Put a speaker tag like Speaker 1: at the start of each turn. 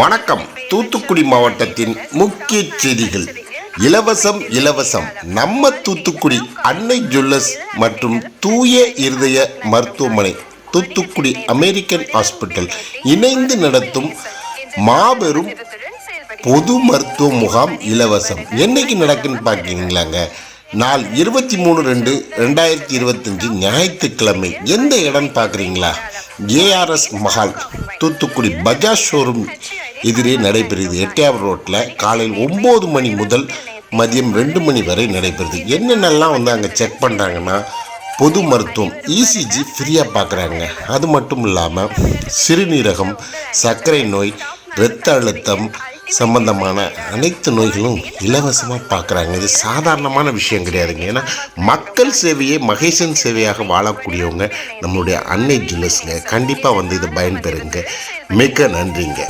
Speaker 1: வணக்கம். தூத்துக்குடி மாவட்டத்தின் முக்கிய செய்திகள். இலவசம் இலவசம். நம்ம தூத்துக்குடி அன்னை ஜுவல்லர்ஸ் மற்றும் தூய இருதய மருத்துவமனை தூத்துக்குடி அமெரிக்கன் ஹாஸ்பிட்டல் இணைந்து நடத்தும் மாபெரும் பொது மருத்துவ முகாம் இலவசம். என்னைக்கு நடக்குன்னு பார்க்குறீங்களாங்க நாள் இருபத்தி மூணு ரெண்டு ரெண்டாயிரத்தி இருபத்தஞ்சி ஞாயிற்றுக்கிழமை. எந்த இடம்னு பார்க்குறீங்களா ஏஆர்எஸ் மஹால் தூத்துக்குடி பஜாஜ் ஷோரூம். எதிரே நடைபெறுது. எட்டயாவர் ரோட்டில் காலையில் ஒம்பது மணி முதல் மதியம் ரெண்டு மணி வரை நடைபெறுது. என்னென்னலாம் வந்து அங்கே செக் பண்ணுறாங்கன்னா பொது மருத்துவம் இசிஜி ஃப்ரீயாக பார்க்குறாங்க அது மட்டும் இல்லாமல் சிறுநீரகம் சர்க்கரை நோய் இரத்த அழுத்தம் சம்பந்தமான அனைத்து நோய்களும் இலவசமாக பார்க்குறாங்க இது சாதாரணமான விஷயம் கிடையாதுங்க. ஏன்னா மக்கள் சேவையே மகேசன் சேவையாக வாழக்கூடியவங்க நம்மளுடைய அன்னை ஜுவல்லர்ஸுங்க. கண்டிப்பாக வந்து இதை பயன்பெறுங்க. மிக நன்றிங்க.